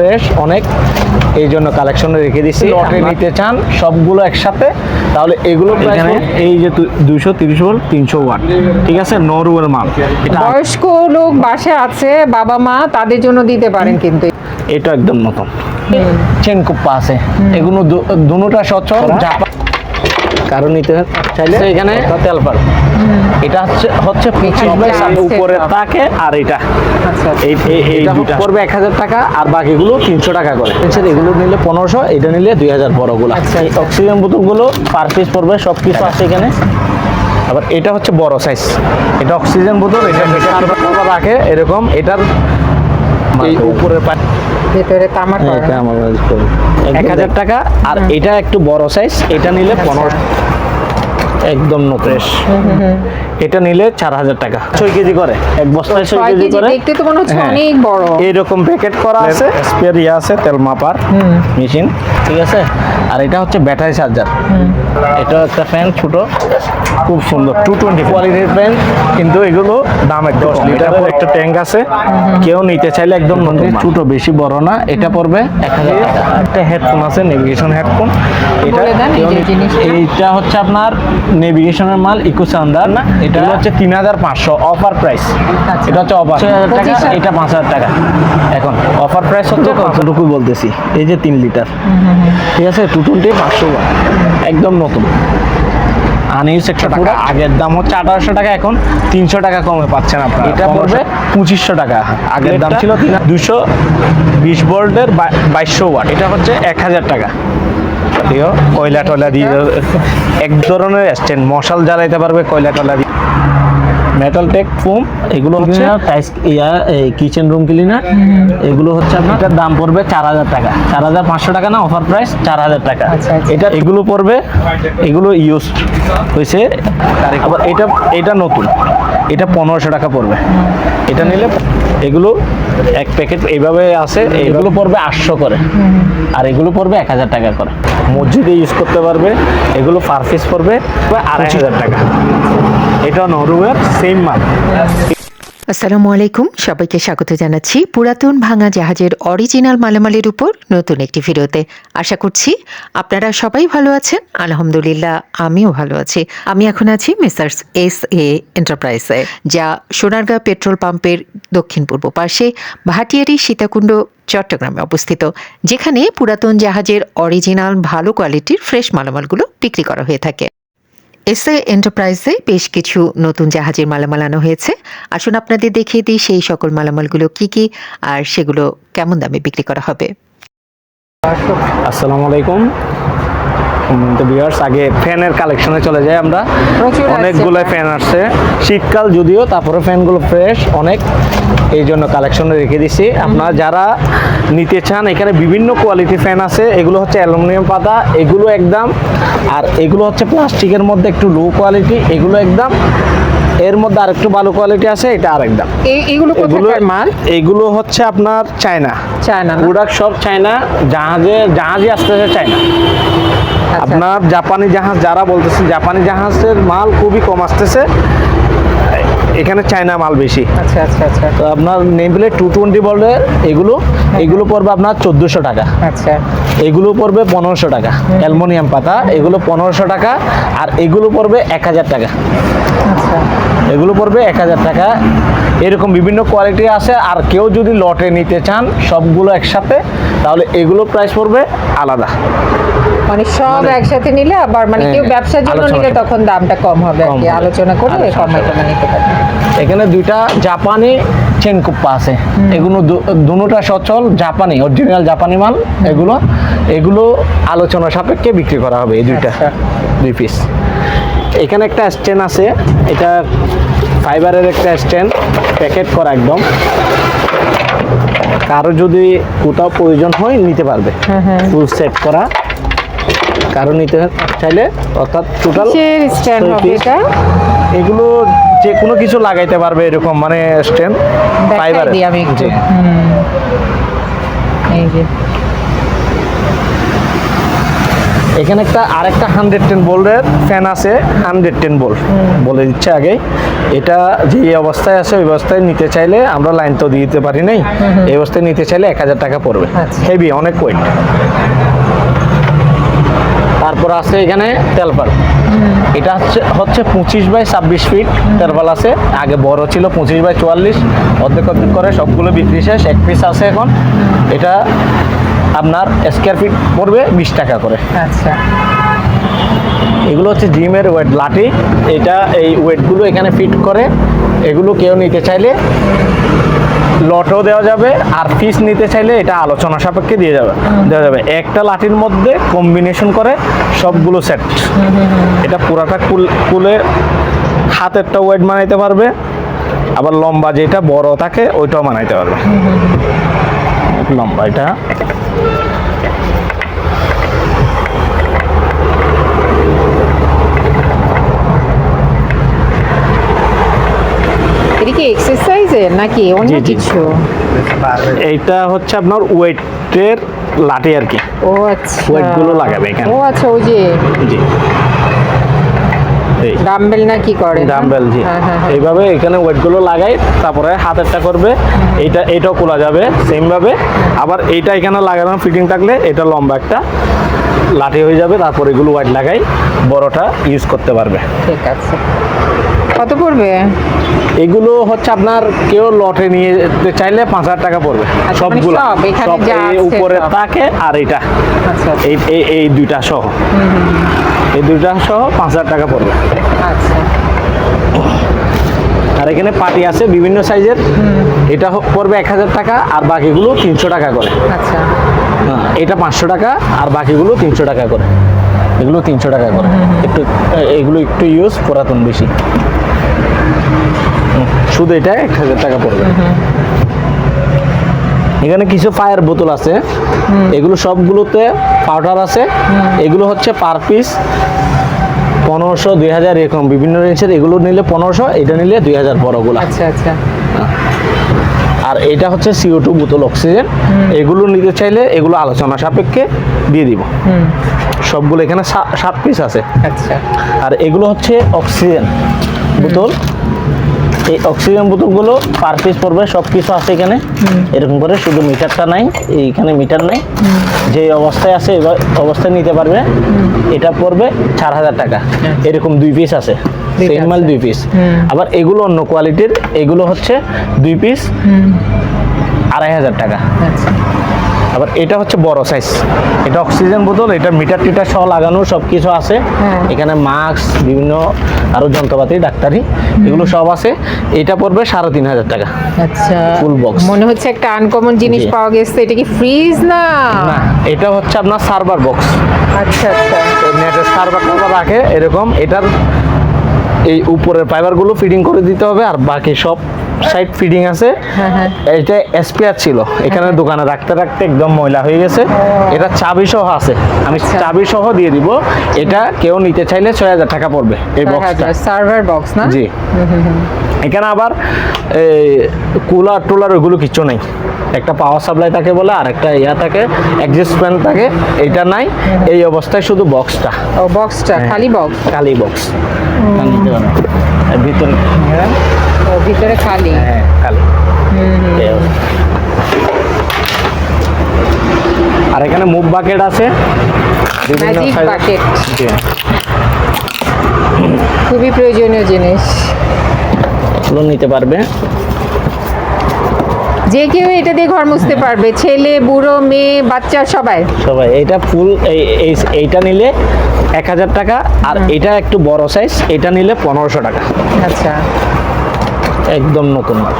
Fresh অনেক। এই জন্য কালেকশনে রেখে দিছি। লটে নিতে চান সবগুলো একসাথে তাহলে এগুলো এখানে এই যে দুইশো তিরিশ ভোল্ট তিনশো ওয়াট। ঠিক আছে? নরওয়ের মাল। বয়স্ক লোক বাসে আছে বাবা মা তাদের জন্য দিতে পারেন কিন্তু। এটা একদম নতুন। চেন কুপ্পা আছে। এগুলো দুটা দুটোটা সচল। জাপান কারও নিতে চাইলে এখানে তেল পার এটা হচ্ছে হচ্ছে পিছনে উপরে তাকে আর এটা। আচ্ছা পড়বে এক হাজার টাকা আর বাকিগুলো তিনশো টাকা করে। এছাড়া এগুলো নিলে পনেরোশো এটা নিলে দুই হাজার বড়গুলো আচ্ছা, অক্সিজেন বোতলগুলো পার পিস পড়বে সব কিছু আছে এখানে। আবার এটা হচ্ছে বড় সাইজ এটা অক্সিজেন বোতল এটা রাখে এরকম। এটার পা ভেতরে তামার করা। এটা আমার এক হাজার টাকা আর এটা একটু বড় সাইজ এটা নিলে পনেরো একদম ফ্রেশ এটা নিলে চার হাজার টাকা। ছয় কেজি করে? এক বস্তায় ছয় কেজি করে? দেখতে তো মনে হচ্ছে হ্যাঁ। অনেক বড়। এইরকম প্যাকেট করা আছে। স্পেয়ার ইয়ে আছে তেল মাপার মেশিন ঠিক আছে? আর এটা হচ্ছে ব্যাটারি চার্জার এটা একটা ফ্যান ছোট খুব সুন্দর টু টোয়েন্টি কোয়ালিটির ফ্যান কিন্তু এগুলো দাম একটু দশ লিটারের একটা ট্যাঙ্ক আছে। কেউ নিতে চাইলে একদম ছোট বেশি বড় না। এটা পড়বে এক হাজার টাকা। একটা হেডফোন আছে নেভিগেশন হেডফোন এটা। এইটা হচ্ছে আপনার নেভিগেশনের মাল ইকো সাউন্ডার না এটা হচ্ছে তিন হাজার পাঁচশো অফার প্রাইস আচ্ছা। এটা হচ্ছে অফার টাকা। এটা পাঁচ হাজার টাকা। এখন অফার প্রাইস হচ্ছে কতটুকু বলতেছি? এই যে তিন লিটার ঠিক আছে টু টোয়েন্টি পাঁচশো একদম নতুন। আনইউজ একশো টাকা আগের দাম হচ্ছে আঠারোশো টাকা এখন তিনশো টাকা কমে পাচ্ছেন আপনারা। এটা পড়বে পঁচিশশো টাকা। আগের দাম ছিল দুশো বিশ ভোল্টের বাইশশো ওয়াট। এটা হচ্ছে এক হাজার টাকা। দিও কয়লা টয়লা দিয়ে এক ধরনের স্ট্যান্ড মশাল জ্বালাইতে পারবে কয়লা টয়লা দিয়ে। মেটাল টেক ফোম এগুলো হচ্ছে টাইস ইয়া কিচেন রুম ক্লিনার এগুলো হচ্ছে আপনার দাম পড়বে চার হাজার টাকা। চার হাজার পাঁচশো টাকা না অফার প্রাইস চার হাজার টাকা। আচ্ছা, আচ্ছা। এটা এগুলো পড়বে এগুলো ইউজ হয়েছে। আবার এটা এটা নতুন। এটা পনেরোশো টাকা পড়বে। এটা নিলে এগুলো এক প্যাকেট এইভাবে আছে এগুলো পড়বে আটশো করে। আর এগুলো পড়বে এক হাজার টাকা করে। মসজিদে ইউজ করতে পারবে এগুলো পার পিস পড়বে আড়াই হাজার টাকা। এটা নরওয়ের সেম মাল। আসসালামু আলাইকুম। সবাইকে স্বাগত জানাচ্ছি পুরাতন ভাঙা জাহাজের অরিজিনাল মালামালের উপর নতুন একটি ভিডিওতে। আশা করছি আপনারা সবাই ভালো আছেন। আলহামদুলিল্লাহ, আমিও ভালো আছি। আমি এখন আছি মেসার্স এস এ এন্টারপ্রাইজে, যা সোনারগাঁ পেট্রোল পাম্পের দক্ষিণ পূর্ব পাশে ভাটিয়ারি সীতাকুণ্ড, চট্টগ্রামে অবস্থিত, যেখানে পুরাতন জাহাজের অরিজিনাল ভালো কোয়ালিটির ফ্রেশ মালামালগুলো বিক্রি করা হয়ে থাকে। এসএ এন্টারপ্রাইজে বেশ কিছু নতুন জাহাজের মালামাল আনা হয়েছে। আসুন আপনাদের দেখিয়ে দিই সেই সকল মালামালগুলো কি কি আর সেগুলো কেমন দামে বিক্রি করা হবে। আসসালামু আলাইকুম। তো ভিউয়ার্স আগে ফ্যানের কালেকশনে চলে যাই আমরা। অনেকগুলো ফ্যান আসছে। শীতকাল যদিও তারপরে ফ্যানগুলো ফ্রেশ অনেক। এই জন্য কালেকশনে রেখে দিছি। আপনারা যারা নিতে চান এখানে বিভিন্ন কোয়ালিটি ফ্যান আছে। এগুলো হচ্ছে অ্যালুমিনিয়াম পাতা এগুলো একদম। আর এগুলো হচ্ছে প্লাস্টিকের মধ্যে একটু লো কোয়ালিটি এগুলো একদম। এর মধ্যে আরেকটু ভালো কোয়ালিটি আছে এটা আরেক দাম এই এগুলো এগুলো কোথাকার মাল? এগুলো হচ্ছে আপনার চায়না। চায়না? প্রোডাক্ট সব চায়না জাহাজে জাহাজই আসতেছে চায়না। আপনার জাপানি জাহাজ যারা বলতেছেন জাপানি জাহাজের মাল খুবই কম আসতেছে। এখানে চায়না মাল বেশি। আচ্ছা আচ্ছা আচ্ছা। তো আপনার নেম প্লেট টু টোয়েন্টি বলে এগুলো এগুলো পড়বে আপনার চোদ্দোশো টাকা। আচ্ছা। এগুলো পড়বে পনেরোশো টাকা। অ্যালমোনিয়াম পাতা এগুলো পনেরোশো টাকা আর এগুলো পড়বে এক হাজার টাকা। আচ্ছা। এগুলো পড়বে এক হাজার টাকা। এরকম বিভিন্ন কোয়ালিটি আছে আর কেউ যদি লটে নিতে চান সবগুলো একসাথে তাহলে এগুলো প্রাইস পড়বে আলাদা। মানে সব মানে- একসাথে নিলে আবার মানে কেউ হ্যাঁ, ব্যবসার জন্য নিলে তখন দামটা কম হবে আর কি। আলোচনা করে কমাই করে। টমা নিতে পারবে। এখানে দুইটা জাপানি চেন কুপ্পা আছে। এগুলো দু- দুটোটা সচল জাপানি অরিজিনাল জাপানি মাল এগুলো এগুলো আলোচনা সাপেক্ষে বিক্রি করা হবে এই দুইটা আচ্ছা। দুই পিস এখানে একটা স্ট্যান্ড আছে এটা ফাইবারের একটা স্ট্যান্ড প্যাকেট করা একদম। কারও যদি কোথাও প্রয়োজন হয় নিতে পারবে। ফুল সেট করা। কারও নিতে চাইলে অর্থাৎ টোটাল কিসের হবে এটা? এগুলো যে কোনো কিছু লাগাইতে পারবে এরকম মানে দেখাই ফাইবার দিই আমি একটু। হুম। এই যে। এখানে একটা আরেকটা হান্ড্রেড টেন বোল্টের ফ্যান আছে হান্ড্রেড টেন বোল্ট বলে দিচ্ছে আগে এটা যে অবস্থায় আছে ওই অবস্থায় নিতে চাইলে আমরা লাইন তো দিয়ে দিতে পারি নাই। এই অবস্থায় নিতে চাইলে এক হাজার টাকা পড়বে। আচ্ছা। হেভি অনেক ওয়েট তারপর আছে এখানে তেলপাল এটা হচ্ছে হচ্ছে পঁচিশ বাই ছাব্বিশ ফিট তেলপাল আছে। আগে বড় ছিল পঁচিশ বাই চুয়াল্লিশ অর্ধেক অর্ধেক করে সবগুলো বিক্রি শেষ এক পিস আছে এখন। এটা আপনার স্কোয়ার ফিট পড়বে বিশ টাকা করে। আচ্ছা। এগুলো হচ্ছে জিমের ওয়েট লাঠি। এটা এই ওয়েটগুলো এখানে ফিট করে এগুলো কেউ নিতে চাইলে লটও দেওয়া যাবে আর পিস নিতে চাইলে এটা আলোচনা সাপেক্ষে দিয়ে যাবে। দেওয়া যাবে। একটা লাঠির মধ্যে কম্বিনেশন করে সবগুলো সেট এটা পুরাটা কুল কুলে হাতেরটা ওয়েট বানাইতে পারবে। আবার লম্বা যেটা বড় থাকে ওইটাও বানাইতে পারবে। লম্বা এটা। এটা কি এক্সারসাইজের নাকি? অন্য। কিছু? এইটা হচ্ছে আপনার ওয়েটের লাঠি আর কি। ও আচ্ছা। Weight গুলো লাগাবে এখানে। ও আচ্ছা ওই যে জি। এই। ডাম্বেল না কি করে? ডাম্বেল জি। হ্যাঁ হ্যাঁ হ্যাঁ। এইভাবে এখানে ওয়েটগুলো লাগাই তারপরে হাতেরটা করবে। এইটা এইটাও খোলা যাবে সেম ভাবে আবার এইটা এখানে লাগানো ফিটিং থাকলে এটা লম্বা একটা লাঠি হয়ে যাবে তারপর এগুলো ওয়েট লাগাই বড়টা ইউজ করতে পারবে। ঠিক আছে। কত পড়বে? এগুলো হচ্ছে আপনার কেউ লটে নিয়ে চাইলে পাঁচ হাজার টাকা পড়বে। মানে সবগুলো। সব, উপরে। থাকে আর এটা। আচ্ছা এই এই এই দুইটা সহ। এই দুইটা সহ পাঁচ হাজার টাকা পড়বে। আচ্ছা। আর এখানে পার্টি আছে বিভিন্ন সাইজের। এটা পড়বে এক হাজার টাকা আর বাকিগুলো তিনশো টাকা করে। আচ্ছা। হ্যাঁ, এটা পাঁচশো টাকা আর বাকিগুলো তিনশো টাকা করে। এগুলো তিনশো টাকা করে। একটু এগুলো একটু ইউজ পুরাতন বেশি। শুধু এটা এক হাজার টাকা পড়বে। এখানে কিছু ফায়ার বোতল আছে। এগুলো সবগুলোতে পাউডার আছে। এগুলো হচ্ছে পার পিস পনেরোশো দুই হাজার এরকম। বিভিন্ন রেঞ্জের এগুলো নিলে পনেরোশো এটা নিলে দুই হাজার বড়গুলো আচ্ছা আচ্ছা। আর এটা হচ্ছে সিও টু বোতল অক্সিজেন এগুলো নিতে চাইলে এগুলো আলোচনা সাপেক্ষে দিয়ে দিব। সবগুলো এখানে সাত পিস আছে। আচ্ছা। আর এগুলো হচ্ছে অক্সিজেন বোতল এই অক্সিজেন বোতলগুলো পার পিস পড়বে সব কিছু আছে এখানে। এরকম করে শুধু মিটারটা নাই এইখানে মিটার নাই। যে অবস্থায় আছে এবার অবস্থায় নিতে পারবে। এটা পড়বে চার হাজার টাকা। এরকম দুই পিস আছে। সেম মাল দুই পিস আবার এগুলো অন্য কোয়ালিটির এগুলো হচ্ছে দুই পিস আড়াই হাজার টাকা। আচ্ছা। আবার এটা হচ্ছে বড় সাইজ এটা অক্সিজেন বোতল এটা মিটার টিটার সহ লাগানো সব কিছু আছে। হ্যাঁ। এখানে মাস্ক বিভিন্ন আরও যন্ত্রপাতি ডাক্তারি এগুলো সব আছে। এটা পড়বে সাড়ে তিন হাজার টাকা। আচ্ছা। Full box। মনে হচ্ছে একটা আনকমন জিনিস পাওয়া গেছে। এটা কি ফ্রিজ না? না এটা হচ্ছে আপনার সার্ভার বক্স আচ্ছা আচ্ছা। নেটের সার্ভার টার্ভার রাখে এরকম। এটার এই উপরের ফাইবারগুলো ফিটিং করে দিতে হবে আর বাকি সব সাইড ফিডিং আছে। হ্যাঁ হ্যাঁ। এটা এসপিআর ছিল। এখানে দোকানে রাখতে রাখতে একদম ময়লা হয়ে গেছে। এটা চাবি সহ আছে। আমি আচ্ছা। চাবি সহ দিয়ে দিব। এটা কেউ নিতে চাইলে ছয় হাজার টাকা পড়বে এই বক্সটা সার্ভার বক্স না? জি। এখানে আবার কুলার টুলার ওইগুলো কিছু নেই। একটা পাওয়ার সাপ্লাই থাকে বলে আর একটা ইয়া থাকে অ্যাডজাস্ট ফ্যান থাকে এটা নাই। এই অবস্থায় শুধু বক্সটা ও বক্সটা হ্যাঁ। খালি বক্স খালি বক্স ভিতরে ভিতরে খালি? হ্যাঁ খালি। আর এখানে মুভ বাকেট আছে। খুবই প্রয়োজনীয় জিনিস। এগুলো নিতে পারবে। যে কেউ এটা দিয়ে ঘর মুছতে পারবে। ছেলে বুড়ো মেয়ে বাচ্চা সবাই। সবাই। এটা ফুল এই এই- এইটা নিলে এক হাজার টাকা আর এটা একটু বড় সাইজ এটা নিলে পনেরোশো টাকা। আচ্ছা। একদম নতুন মাল।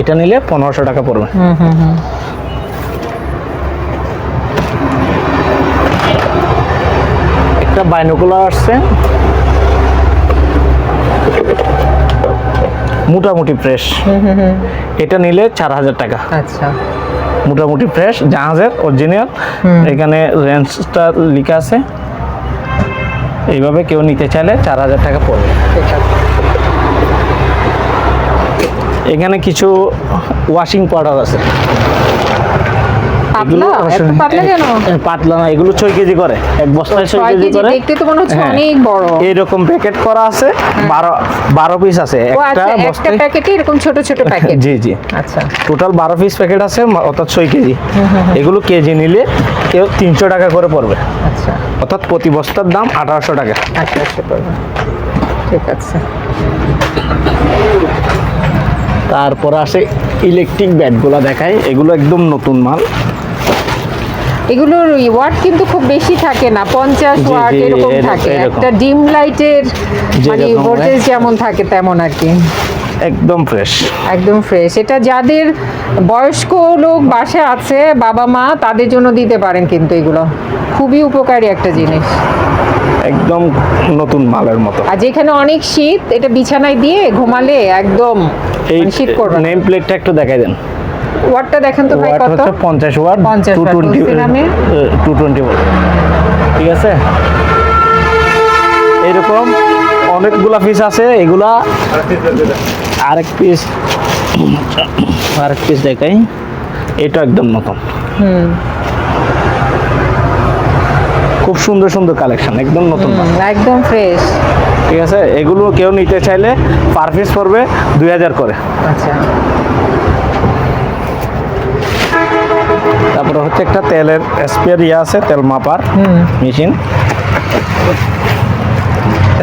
এটা নিলে পনেরোশো টাকা পড়বে। একটা বাইনোকুলার আসছে। মোটামুটি ফ্রেশ। এটা নিলে চার হাজার টাকা। আচ্ছা। মোটামুটি ফ্রেশ জাহাজের অরিজিনাল এখানে রেঞ্জটা লেখা আছে। এইভাবে কেউ নিতে চাইলে চার হাজার টাকা পড়বে ঠিক আছে এখানে কিছু ওয়াশিং পাউডার আছে। পাতলা? না এগুলো ছয় কেজি করে এক বস্তায় ছয় কেজি করে। দেখতে তো মনে হচ্ছে হ্যাঁ। অনেক বড়। এইরকম প্যাকেট করা আছে বারো বারো পিস আছে একটা আচ্ছা প্যাকেটে এরকম ছোট ছোট প্যাকেট জি জি। আচ্ছা। টোটাল বারো পিস প্যাকেট আছে অর্থাৎ ছয় কেজি। এগুলো কেজি নিলে কেউ তিনশো টাকা করে পড়বে। আচ্ছা। অর্থাৎ প্রতি বস্তার দাম আঠারোশো টাকা। আঠারোশো ঠিক আছে। তারপর আসে ইলেকট্রিক ব্যাটগুলো দেখায়। এগুলো একদম নতুন মাল। এগুলোর ওয়াট কিন্তু খুব বেশি থাকে না পঞ্চাশ ওয়াট এরকম থাকে। একটা ডিম লাইটের মানে ভোল্টেজ যেমন থাকে তেমন আর কি। একদম ফ্রেশ একদম ফ্রেশ এটা যাদের বয়স্ক লোক বাসায় আছে বাবা মা তাদের জন্য দিতে পারেন কিন্তু এগুলো। খুবই উপকারী একটা জিনিস। একদম নতুন মালের মতো। আর যেখানে অনেক শীত এটা বিছানায় দিয়ে ঘুমালে একদম এই মানে শীত করবে। নেম প্লেটটা একটু দেখাই দেন। ওয়াটটা দেখেন তো ভাই ওয়াট কত? হচ্ছে পঞ্চাশ ওয়াট 50 টু watt, টোয়েন্টি বলছি টু টোয়েন্টি ঠিক আছে? এরকম অনেকগুলা পিস আছে এগুলা আরেক পিস আরেক পিস দেখাই। এটা একদম নতুন। হুম। খুব সুন্দর সুন্দর কালেকশন একদম নতুন একদম ফ্রেশ ঠিক আছে? এগুলো কেউ নিতে চাইলে পার পিস পড়বে দুই হাজার করে। আচ্ছা। তারপরে হচ্ছে একটা তেলের স্পেয়ার ইয়ে আছে তেল মাপার মেশিন।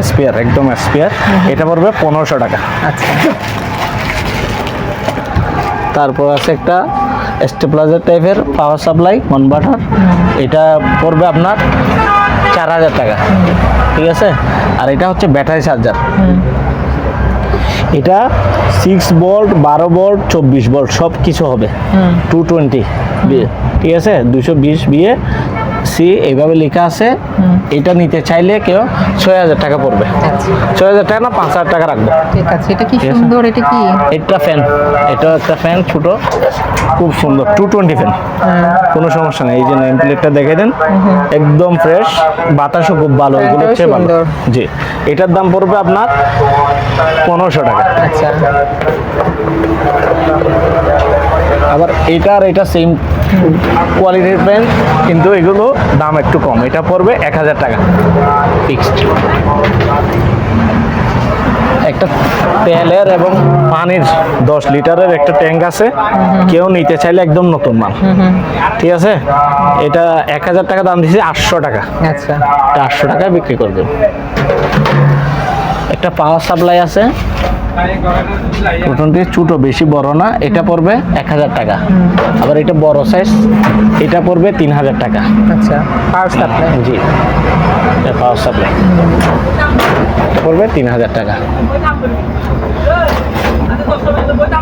স্পেয়ার একদম স্পেয়ার এটা পড়বে পনেরোশো টাকা। আচ্ছা। তারপর আছে একটা স্টেপ্লাইজার টাইপের পাওয়ার সাপ্লাই কনভার্টার এটা পড়বে আপনার চার হাজার টাকা। ঠিক আছে? আর এটা হচ্ছে ব্যাটারি চার্জার। এটা সিক্স ভোল্ট বারো ভোল্ট চব্বিশ ভোল্ট সব কিছু হবে টু টোয়েন্টি ঠিক আছে? দুশো বিশ বিয়ে। সি এইভাবে লেখা আছে। এটা নিতে চাইলে কেউ ছয় হাজার টাকা পড়বে। আচ্ছা। ছয় হাজার টাকা না পাঁচ হাজার টাকা রাখব। ঠিক আছে এটা কি সুন্দর এটা কি? একটা ফ্যান এটা একটা ফ্যান ছোট। খুব সুন্দর। টু টোয়েন্টি ফ্যান কোনো সমস্যা নেই। এই যে নেম প্লেটটা দেখে দেন। একদম ফ্রেশ বাতাসও খুব ভালো এগুলো হচ্ছে ভালো। জি। এটার দাম পড়বে আপনার পনেরোশো টাকা। আচ্ছা। আবার এটা আর এটা সেম কোয়ালিটির ফ্যান কিন্তু এগুলো দাম একটু কম। এটা পড়বে এক হাজার টাকা ফিক্সড একটা তেলের এবং পানির দশ লিটারের একটা ট্যাঙ্ক আছে কেউ নিতে চাইলে একদম নতুন মাল। ঠিক আছে? এটা এক হাজার টাকা দাম দিয়েছে আটশো টাকা। আচ্ছা। আটশো টাকায় বিক্রি করবে। একটা পাওয়ার সাপ্লাই আছে। টোটালটি ছোটো বেশি বড় না এটা পড়বে এক হাজার টাকা। আবার এটা বড় সাইজ এটা পড়বে তিন হাজার টাকা। আচ্ছা পাওয়ার সাপ্লাই জি। এটা পাওয়ার সাপ্লাই পড়বে তিন হাজার টাকা।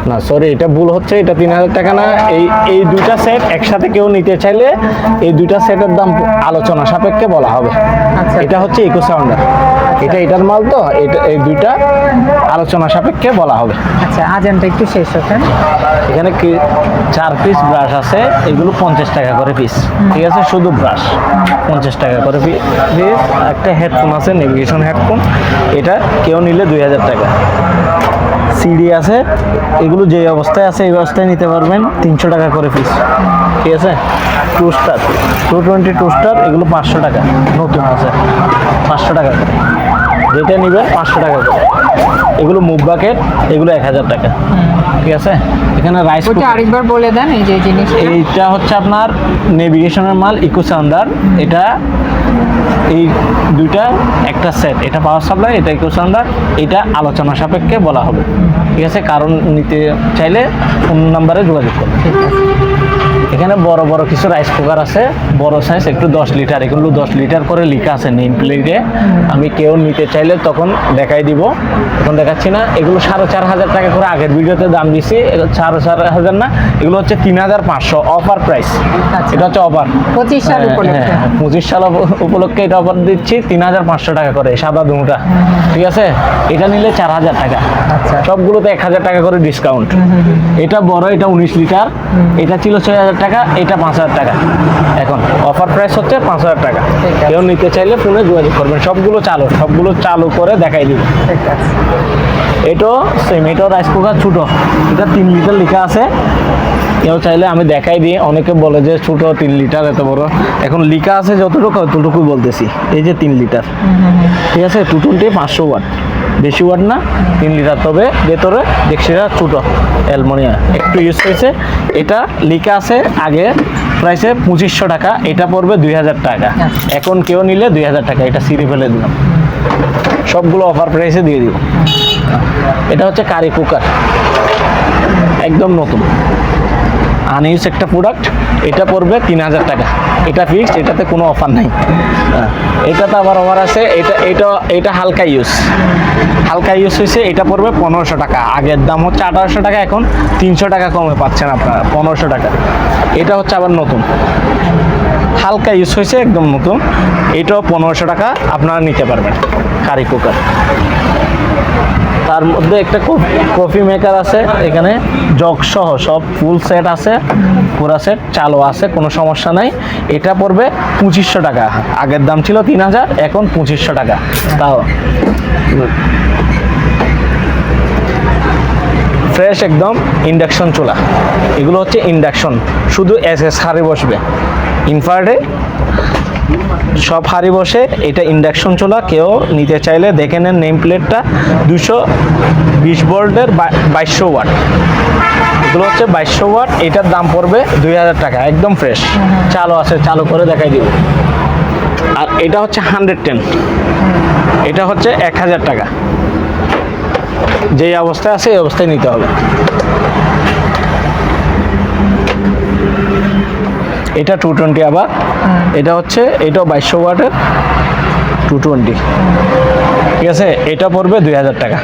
না সরি এটা ভুল হচ্ছে এটা তিন হাজার টাকা না। এই এই দুইটা সেট একসাথে কেউ নিতে চাইলে এই দুইটা সেটের দাম আলোচনা সাপেক্ষে বলা হবে। আচ্ছা। এটা হচ্ছে ইকো সাউন্ডার এটা এটার মাল তো এটা এই দুইটা আলোচনা সাপেক্ষে বলা হবে। আচ্ছা আজানটা একটু শেষ হোক এখানে কি চার পিস ব্রাশ আছে এগুলো পঞ্চাশ টাকা করে পিস ঠিক আছে? শুধু ব্রাশ পঞ্চাশ টাকা করে পিস একটা হেডফোন আছে নেভিগেশন হেডফোন এটা কেউ নিলে দুই হাজার টাকা। সিডি আছে এগুলো যে অবস্থায় আছে এই অবস্থায় নিতে পারবেন তিনশো টাকা করে পিস ঠিক আছে? Two star two twenty two star এগুলো পাঁচশো টাকা নতুন আছে পাঁচশো টাকা করে। যেটা নিবে পাঁচশো টাকা করে। এগুলো মুখ বাকেট এগুলো এক হাজার টাকা। ঠিক আছে? এখানে রাইস ওটা আরেকবার বলে দেন এই যে জিনিস এইটা হচ্ছে আপনার নেভিগেশনের মাল ইকো এটা এই দুইটা একটা সেট এটা পাওয়ার সাপ্লাই এটা ইকো সাউন্ডার এটা আলোচনা সাপেক্ষে বলা হবে। ঠিক আছে? কারণ নিতে চাইলে ফোন নাম্বারে যোগাযোগ করবে এখানে বড় বড় কিছু রাইস কুকার আছে। বড় সাইজ একটু দশ লিটার এগুলো দশ লিটার করে লিখা আছে নেম প্লেটে আমি কেউ নিতে চাইলে তখন দেখাই দিব। এখন দেখাচ্ছি না। এগুলো সাড়ে চার হাজার টাকা করে আগের ভিডিওতে দাম দিছি। সাড়ে চার হাজার না এগুলো হচ্ছে তিন হাজার পাঁচশো অফার প্রাইস আচ্ছা। এটা হচ্ছে অফার পঁচিশ সাল হ্যাঁ, হ্যাঁ, পঁচিশ সাল উপলক্ষে এটা অফার দিচ্ছি তিন হাজার পাঁচশো টাকা করে সাদা দুটা। ঠিক আছে? এটা নিলে চার হাজার টাকা। আচ্ছা। সবগুলোতে এক হাজার টাকা করে ডিসকাউন্ট এটা বড় এটা উনিশ লিটার। এটা ছিল ছয় হাজার টাকা এটা পাঁচ হাজার টাকা। এখন অফার প্রাইস হচ্ছে পাঁচ হাজার টাকা। কেউ নিতে চাইলে ফোনে যোগাযোগ করবেন। সবগুলো চালু সবগুলো চালু করে দেখাই দিব। ঠিক আছে। এটাও সেম রাইস কুকার ছোটো। এটা তিন লিটার লেখা আছে। কেউ চাইলে আমি দেখাই দিই। অনেকে বলে যে ছোট তিন লিটার এত বড়। এখন লিখা আছে যতটুকু ততটুকু বলতেছি। এই যে তিন লিটার ঠিক আছে? টু পাঁচশো ওয়াট বেশি ওয়াট না, তিন লিটার তবে ভেতরে দেখছিরা ছোটো অ্যালমোনিয়া। একটু ইউজ হয়েছে। এটা লিখা আছে আগে প্রাইসে পঁচিশশো টাকা। এটা পড়বে দুই হাজার টাকা। এখন কেউ নিলে দুই হাজার টাকা। এটা সিঁড়ি ফেলে দিলাম। সবগুলো অফার প্রাইসে দিয়ে দিব। এটা হচ্ছে কারি কুকার একদম নতুন। আনইউজ একটা প্রোডাক্ট এটা পড়বে তিন হাজার টাকা। এটা ফিক্সড এটাতে কোনো অফার নাই। হ্যাঁ, এটাতে আবার অফার আছে এটা এটা এটা হালকা ইউজ হালকা ইউজ হয়েছে এটা পড়বে পনেরোশো টাকা। আগের দাম হচ্ছে আঠারোশো টাকা এখন তিনশো টাকা কমে পাচ্ছেন আপনারা পনেরোশো টাকা। এটা হচ্ছে আবার নতুন। হালকা ইউজ হয়েছে একদম নতুন। এটাও পনেরোশো টাকা আপনারা নিতে পারবেন কারি কুকার তার মধ্যে একটা কফি মেকার আছে, এখানে জগ সহ সব ফুল সেট আছে, পুরা সেট চালু আছে, কোনো সমস্যা নাই। এটা পড়বে পঁচিশশো টাকা। আগের দাম ছিল তিন হাজার, এখন পঁচিশশো টাকা। তাও। ফ্রেশ একদম ইন্ডাকশন চুলা। এগুলো হচ্ছে ইন্ডাকশন শুধু এস এস হারে বসবে। ইনফার্টে সব হাড়ি বসে, এটা ইন্ডাকশন চুলা, কেউ নিতে চাইলে দেখে নেন নেম প্লেটটা দুশো বিশ ভোল্টের বাইশশো ওয়াট। এগুলো হচ্ছে বাইশশো ওয়াট, এটার দাম পড়বে দুই হাজার টাকা, একদম ফ্রেশ চালু আছে, চালু করে দেখাই দিব। আর এটা হচ্ছে হান্ড্রেড টেন এটা হচ্ছে এক হাজার টাকা। যেই অবস্থায় আছে, এই অবস্থায় নিতে হবে। এটা টু টোয়েন্টি আবার। এটা হচ্ছে এটাও বাইশশো ওয়াটের টু টোয়েন্টি ঠিক আছে? এটা পড়বে দুই হাজার টাকা।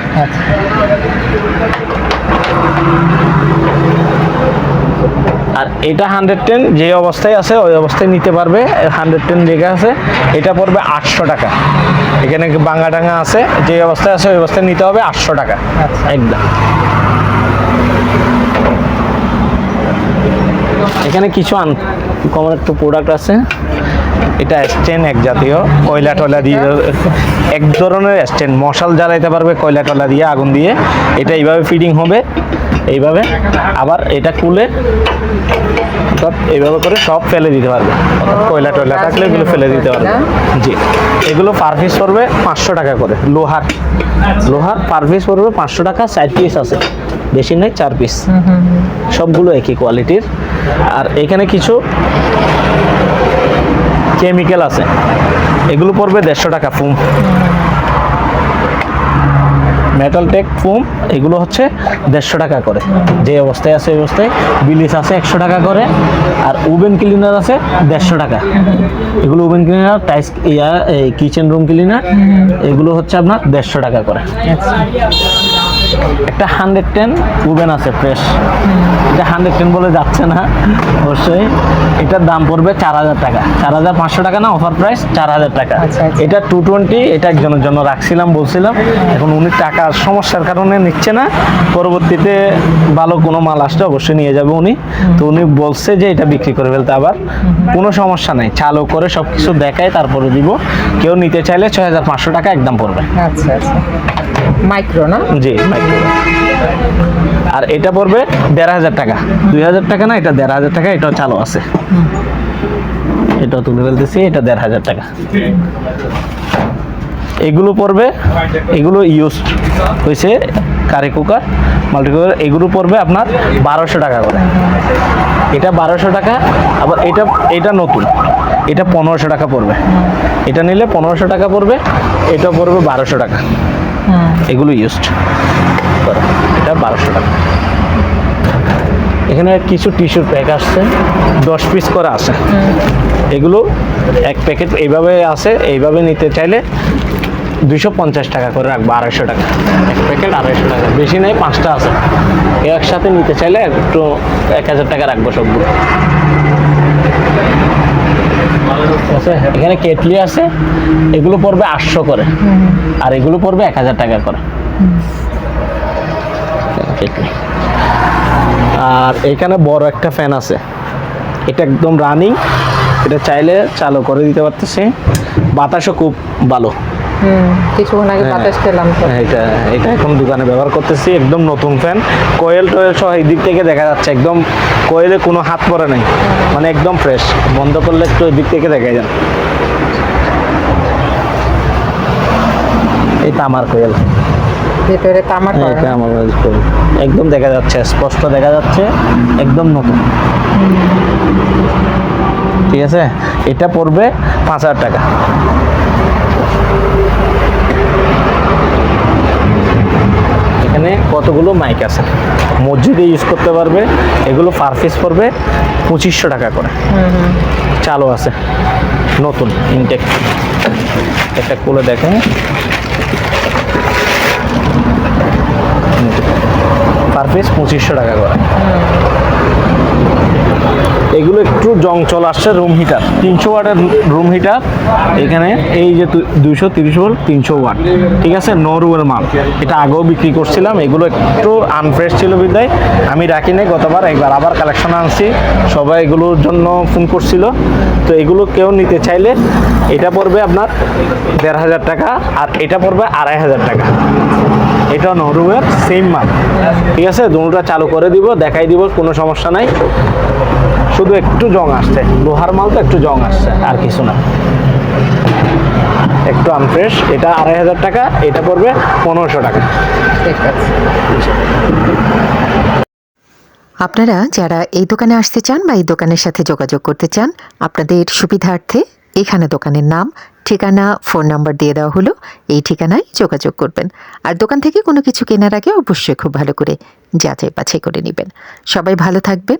আর এটা হান্ড্রেড টেন যে অবস্থায় আছে ওই অবস্থায় নিতে পারবে। হান্ড্রেড টেন লেখা আছে এটা পড়বে আটশো টাকা। এখানে বাঙ্গা টাঙ্গা আছে যে অবস্থায় আছে ওই অবস্থায় নিতে হবে আটশো টাকা। একদম। এখানে কিছু আন কমন একটু প্রোডাক্ট আছে। এটা স্ট্যান্ড এক জাতীয় কয়লা টয়লা দিয়ে এক ধরনের স্ট্যান্ড মশাল জ্বালাইতে পারবে কয়লা টয়লা দিয়ে আগুন দিয়ে। এটা এইভাবে ফিডিং হবে এইভাবে। আবার এটা খুলে অর্থাৎ এইভাবে করে সব ফেলে দিতে পারবে। অর্থাৎ কয়লা টয়লা থাকলে এগুলো ফেলে দিতে পারবে। জি। এগুলো পার পিস পড়বে পাঁচশো টাকা করে লোহার। লোহার পার পিস পড়বে পাঁচশো টাকা চার পিস আছে। বেশি নেই চার পিস সবগুলো একই কোয়ালিটির আর এখানে কিছু কেমিক্যাল আছে। এগুলো পড়বে দেড়শো টাকা ফুম মেটাল টেক ফুম এগুলো হচ্ছে দেড়শো টাকা করে। যে অবস্থায় আছে এই অবস্থায়। বিলিস আছে একশো টাকা করে। আর ওভেন ক্লিনার আছে দেড়শো টাকা। এগুলো ওভেন ক্লিনার টাইস কিচেন রুম ক্লিনার এগুলো হচ্ছে আপনার দেড়শো টাকা করে। একটা হান্ড্রেড টেন ওভেন আছে ফ্রেশ এটা হান্ড্রেড টেন বলে যাচ্ছে না অবশ্যই। এটার দাম পড়বে চার হাজার টাকা। চার হাজার পাঁচশো টাকা না অফার প্রাইস চার হাজার টাকা। আচ্ছা, আচ্ছা। এটা টু টোয়েন্টি এটা একজনের জন্য রাখছিলাম বলছিলাম। এখন উনি টাকার সমস্যার কারণে নিচ্ছে না। পরবর্তীতে ভালো কোনো মাল আসলে অবশ্যই নিয়ে যাবে উনি। তো উনি বলছে যে এটা বিক্রি করে ফেলতে আবার। কোনো সমস্যা নেই চালু করে সব কিছু দেখায় তারপরে দিব। কেউ নিতে চাইলে ছয় হাজার পাঁচশো টাকা একদম পড়বে। আচ্ছা আচ্ছা। মাইক্রো, না? জি, মাইক্রো। আর এটা পড়বে দেড় হাজার টাকা। দুই হাজার টাকা না, এটা দেড় হাজার টাকা, এটাও চালু আছে। এটাও তুলে ফেলতেছি, এটা দেড় হাজার টাকা। এগুলো পড়বে, এগুলো ইউজ হয়েছে কারি কুকার মাল্টি কুকার এগুলো পড়বে আপনার বারোশো টাকা করে। এটা বারোশো টাকা, আবার এটা এটা নতুন। এটা পনেরোশো টাকা পড়বে। এটা নিলে পনেরোশো টাকা পড়বে, এটা পড়বে বারোশো টাকা। এগুলো ইউজড এটা বারোশো টাকা। এখানে কিছু টিস্যুর প্যাক আসছে দশ পিস করে আছে। এগুলো এক প্যাকেট এইভাবে আছে এইভাবে নিতে চাইলে দুইশো পঞ্চাশ টাকা করে রাখব আড়াইশো টাকা। এক প্যাকেট আড়াইশো টাকা। বেশি নেই পাঁচটা আছে। একসাথে নিতে চাইলে একটু এক হাজার টাকা রাখব সবগুলো। এখানে কেটলি আছে এগুলো পড়বে আটশো করে। আর এগুলো পড়বে এক হাজার টাকা করে। আর এখানে বড় একটা ফ্যান আছে। এটা একদম রানিং এটা চাইলে চালু করে দিতে পারতেছে। বাতাসও খুব ভালো। কিছুক্ষণ আগে হ্যাঁ। বাতাস পেলাম তো। হ্যাঁ, এটা এটা এখন দোকানে ব্যবহার করতেছি একদম নতুন ফ্যান কোয়েল টোয়েল সহ এই দিক থেকে দেখা যাচ্ছে একদম কোয়েলে কোনো হাত পরে নাই। মানে একদম ফ্রেশ বন্ধ করলে একটু এই দিক থেকে দেখা যান। এই তামার কোয়েল। ভেতরে তামার হ্যাঁ, আমার কোয়েল। একদম দেখা যাচ্ছে স্পষ্ট দেখা যাচ্ছে একদম নতুন। ঠিক আছে? এটা পড়বে পাঁচ হাজার টাকা। এখানে কতগুলো মাইক আছে? মসজিদে ইউজ করতে পারবে, এগুলো পার পিস পড়বে পঁচিশশো টাকা করে। চালু আছে, নতুন ইনটেক একটা খুলে দেখেন। পার পঁচিশশো টাকা করে। এগুলো একটু জং চল আসছে রুম হিটার তিনশো ওয়াটের রুম হিটার এখানে এই যে দুইশো তিরিশ ভোল্ট তিনশো ওয়াট। ঠিক আছে? নো রুমের মাল। এটা আগেও বিক্রি করছিলাম। এগুলো একটু আনফ্রেশ ছিল বিদায়। আমি রাখি নাই, গতবার একবার আবার কালেকশন আনছি। সবাই এগুলোর জন্য ফোন করছিল। তো এগুলো কেউ নিতে চাইলে এটা পড়বে আপনার দেড় হাজার টাকা আর এটা পড়বে আড়াই হাজার টাকা। এটা নরুমের সেম মাল। ঠিক আছে? দুটা চালু করে দিব, দেখাই দিব, কোনো সমস্যা নাই। শুধু একটু জং আসছে। লোহার মাল তো একটু জং আসছে। আর কিছু না। একটু আনফ্রেশ এটা আড়াই হাজার টাকা এটা পড়বে পনেরোশো টাকা। ঠিক আছে। আপনারা যারা এই দোকানে আসতে চান বা এই দোকানের সাথে যোগাযোগ করতে চান আপনাদের সুবিধার্থে এখানে দোকানের নাম ঠিকানা ফোন নাম্বার দিয়ে দেওয়া হলো। এই ঠিকানায় যোগাযোগ করবেন। আর দোকান থেকে কোনো কিছু কেনার আগে অবশ্যই খুব ভালো করে যাচাই বাছাই করে নেবেন। সবাই ভালো থাকবেন।